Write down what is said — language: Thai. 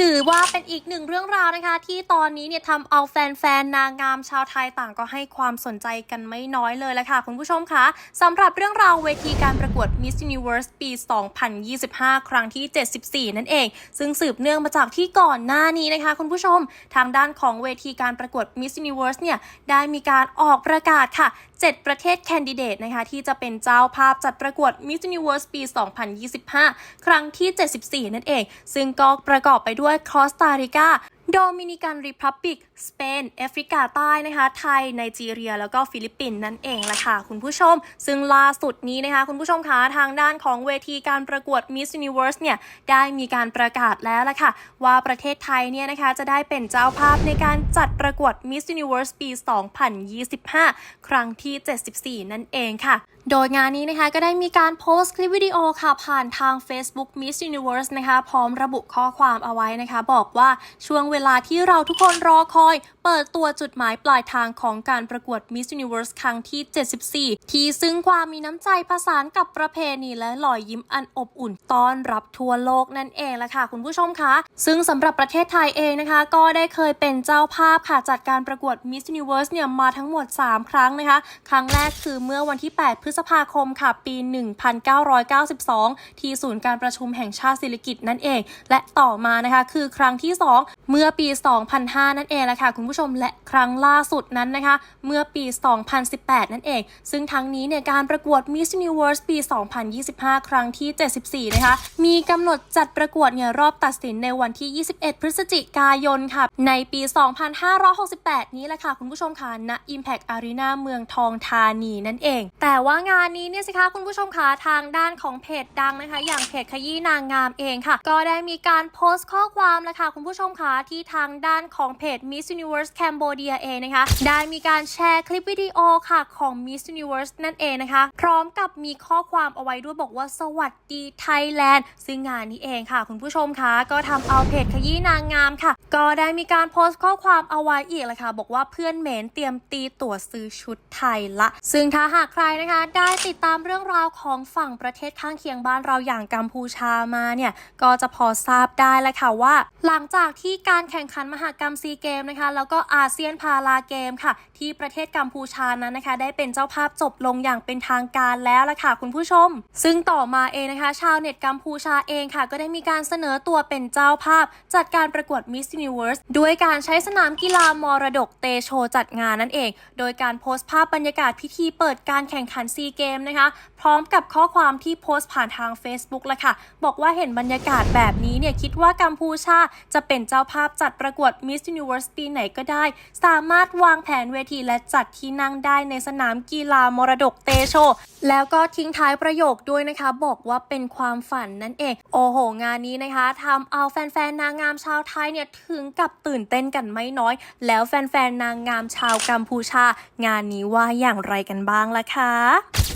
ถือว่าเป็นอีกหนึ่งเรื่องราวนะคะ ที่ตอนนี้เนี่ยทำเอาแฟนๆนางงามชาวไทยต่างก็ให้ความสนใจกันไม่น้อยเลยละค่ะ คุณผู้ชมคะสำหรับเรื่องราวเวทีการประกวด Miss Universe ปี 2025 ครั้งที่ 74 นั่นเอง ซึ่งสืบเนื่องมาจากที่ก่อนหน้านี้นะคะ คุณผู้ชมทางด้านของเวทีการประกวด Miss Universe เนี่ยได้มีการออกประกาศค่ะ 7 ประเทศแคนดิเดตนะคะที่จะเป็นเจ้าภาพจัดประกวด Miss Universe ปี 2025 ครั้งที่ 74 นั่นเอง ซึ่งก็ประกอบไปด้วยวยคอสตาริกาโดมินิกันรีพับลิก สเปน แอฟริกาใต้นะคะ ไทย ไนจีเรีย แล้วก็ฟิลิปปินส์นั่นเองละค่ะ คุณผู้ชม ซึ่งล่าสุดนี้นะคะ คุณผู้ชมคะทางด้านของเวทีการประกวด Miss Universe เนี่ย ได้มีการประกาศแล้วละค่ะ ว่าประเทศไทยเนี่ยนะคะ จะได้เป็นเจ้าภาพในการจัดประกวด Miss Universe ปี 2025 ครั้งที่ 74 นั่นเองค่ะโดยงานนี้นะคะก็ได้มีการโพสต์คลิปวิดีโอค่ะ ผ่านทาง Facebook Miss Universe นะคะ พร้อมระบุข้อความเอาไว้นะคะ บอกว่าช่วงเวลาลาที่เราทุกคนรอคอย เปิดตัวจุดหมายปลายทางของการประกวด Miss Universe ครั้งที่ 74 ที่ซึ่งความมีน้ำใจผสานกับประเพณีและรอยยิ้มอันอบอุ่นต้อนรับทั่วโลกนั่นเองละค่ะคุณผู้ชมคะซึ่งสำหรับประเทศไทยเองนะคะ ก็ได้เคยเป็นเจ้าภาพค่ะจัดการประกวด Miss Universe เนี่ยมาทั้งหมด 3 ครั้งนะคะ ครั้งแรกคือเมื่อวันที่ 8 พฤษภาคมค่ะปี 1992 ที่ศูนย์การประชุมแห่งชาติศิริกิตนั่นเอง และต่อมานะคะคือครั้งที่ 2 เมื่อื่อปี 2005 นั่นเองแหละค่ะคุณผู้ชมและครั้งล่าสุดนั้นนะคะ เมื่อปี 2018 นั่นเอง ซึ่งทั้งนี้เนี่ยการประกวด Miss Universe ปี 2025 ครั้งที่ 74 นะคะ มีกำหนดจัดประกวดเนี่ยรอบตัดสินในวันที่ 21 พฤศจิกายนค่ะ ในปี 2568 นี้แหละค่ะคุณผู้ชมค่ะณ Impact Arena เมืองทองธานีนั่นเอง แต่ว่างานนี้เนี่ยสิคะคุณผู้ชมคะทางด้านของเพจดังนะคะ อย่างเพจขยี้นางงามเองค่ะ ก็ได้มีการโพสต์ข้อความแล้วค่ะคุณผู้ชมคะที่ทางด้านของเพจ Miss Universe Cambodia เองนะคะ ได้มีการแชร์คลิปวิดีโอค่ะของ Miss Universe นั่นเองนะคะ พร้อมกับมีข้อความเอาไว้ด้วยบอกว่าสวัสดีไทยแลนด์ ซึ่งงานนี้เองค่ะ คุณผู้ชมคะก็ทำเอาเพจขยี้นางงามค่ะ ก็ได้มีการโพสต์ข้อความเอาไว้อีกเลยค่ะ บอกว่าเพื่อนเหมนเตรียมตีตั๋วซื้อชุดไทยละ ซึ่งถ้าหากใครนะคะ ได้ติดตามเรื่องราวของฝั่งประเทศข้างเคียงบ้านเราอย่างกัมพูชามาเนี่ยก็จะพอทราบได้แล้วค่ะว่า หลังจากที่การแข่งขันมหากรรมซีเกมนะคะ แล้วก็อาเซียนพาราเกมค่ะ ที่ประเทศกัมพูชานั้นนะคะ ได้เป็นเจ้าภาพจบลงอย่างเป็นทางการแล้วล่ะค่ะคุณผู้ชม ซึ่งต่อมาเองนะคะ ชาวเน็ตกัมพูชาเองค่ะ ก็ได้มีการเสนอตัวเป็นเจ้าภาพ จัดการประกวด Miss Universe ด้วยการใช้สนามกีฬามรดกเตโชจัดงานนั่นเอง โดยการโพสต์ภาพบรรยากาศพิธีเปิดการแข่งขันซีเกมนะคะ พร้อมกับข้อความที่โพสต์ผ่านทาง Facebook ละค่ะ บอกว่าเห็นบรรยากาศแบบนี้เนี่ยคิดว่ากัมพูชาจะเป็นเจ้าภาพจัดประกวด Miss Universe ปีไหนก็ได้ สามารถวางแผนเวทีและจัดที่นั่งได้ในสนามกีฬามรดกเตโช แล้วก็ทิ้งท้ายประโยคด้วยนะคะ บอกว่าเป็นความฝันนั่นเอง โอ้โห งานนี้นะคะทำเอาแฟนๆ นางงามชาวไทยเนี่ยถึงกับตื่นเต้นกันไม่น้อย แล้วแฟนๆ นางงามชาวกัมพูชา งานนี้ว่าอย่างไรกันบ้างล่ะคะ